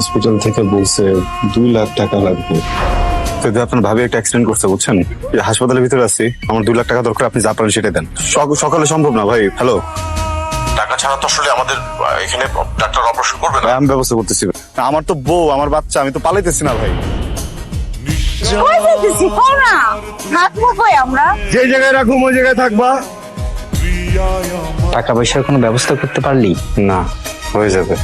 Hospital থেকে বলছে দুই লাখ টাকা লাগবে। যদি আপনার ভাবি একটা অ্যাক্সিডেন্ট করছে বুঝছেন? এই হাসপাতালের ভিতরে আছি আমার দুই লাখ টাকা দরকার আপনি যা পারেন সেটা দেন। সকালে সম্ভব না ভাই হ্যালো টাকা ছাড়া তো আসলে আমাদের এখানে ডাক্তার অপারেশন করবে না। আমি ব্যবস্থা করতেছি আমার তো বউ আমার বাচ্চা আমি তো পালাইতেছি না ভাই। যে জায়গায় রাখুম ওই জায়গায় থাকবা। টাকা পয়সার কোনো ব্যবস্থা করতে পারলি? না হয়ে যাবে।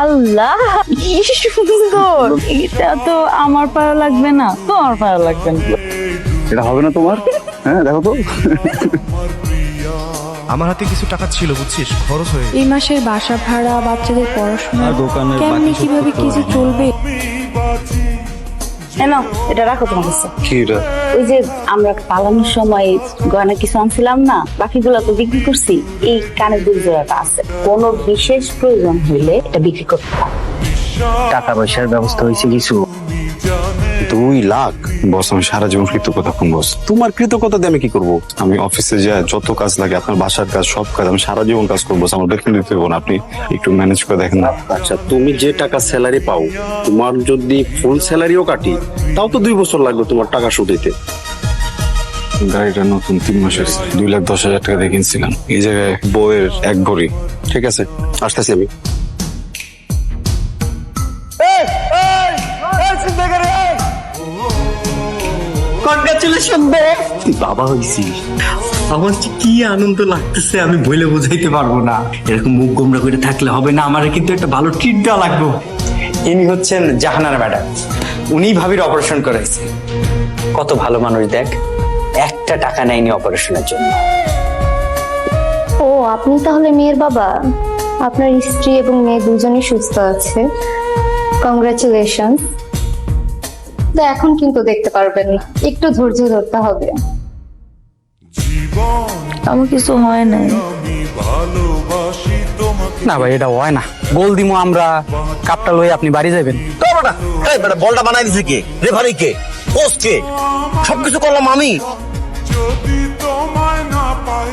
আল্লাহ কি সুন্দর। এটা তো আমার পায়ে লাগবে না তোমার পায়ে লাগবে না। এটা হবে না তোমার? হ্যাঁ দেখো তো। আমার হাতে কিছু টাকা ছিল বুঝছিস? খরচ হয়ে এই মাসের বাসা ভাড়া বাচ্চাদের পড়াশোনা আর দোকানের কেমনি বাকি কীভাবে কিছু কি যে চলবে? কেন এটা রাখো তোমার কাছে। ওই যে আমরা পালানোর সময় গয়না কিছু আনছিলাম না বাকিগুলো তো বিক্রি করছি এই কানের দুল জোড়াটা আছে। কোনো বিশেষ প্রয়োজন হইলে এটা বিক্রি করতে টাকা পয়সার ব্যবস্থা হয়েছে কিছু? দুই লাখ। বস আমি সারা জীবন কৃতজ্ঞতা কোন বস। তোমার কৃতজ্ঞতা দিয়ে আমি কি করব? আমি অফিসে যাই যত কাজ লাগে আপনার বাসার কাজ সব কাজ আমি সারা জীবন কাজ করব আমার বেতন দিতে হবে না আপনি একটু ম্যানেজ করে দেখেন না। আচ্ছা তুমি যে টাকা স্যালারি পাও তোমার যদি ফুল স্যালারিও কাটি তাও তো দুই বছর লাগবে তোমার টাকা শুধিতে গাড়িটা নতুন তিন মাসের দুই লাখ দশ হাজার টাকা দিয়ে কিনছিলাম। এই জায়গায় বইয়ের এক ভরি ঠিক আছে? আসতেছি আমি। কনগ্রাচুলেশন তুই বাবা হইছিস আমার যে কি আনন্দ লাগতেছে আমি বলে বোঝাইতে পারব না। এরকম মুখ গোমরা করে থাকলে হবে না আমার কিন্তু একটা ভালো ট্রিট দেওয়া লাগবে। ইনি হচ্ছেন জাহানারা ম্যাডাম। উনি ভাবির অপারেশন করেছে কত ভালো মানুষ দেখ। একটা টাকা নেয়নি অপারেশনের জন্য। ও আপনি তাহলে মেয়ের বাবা? আপনার স্ত্রী এবং মেয়ে দুজনেই সুস্থ আছে। কংগ্রাচুলেশন তো এখন কিন্তু দেখতে পারবেন না। একটু ধৈর্য ধরতে হবে। আমার কিছু হয় নাই। না ভাই এটা হয় না। গোল দিমু আমরা কাপটা লই আপনি বাড়ি যাবেন বলটা বানাই দিছে কে? রেফারি কে? কোচ কে? সবকিছু করলাম আমি। যদি তোমায় না পাই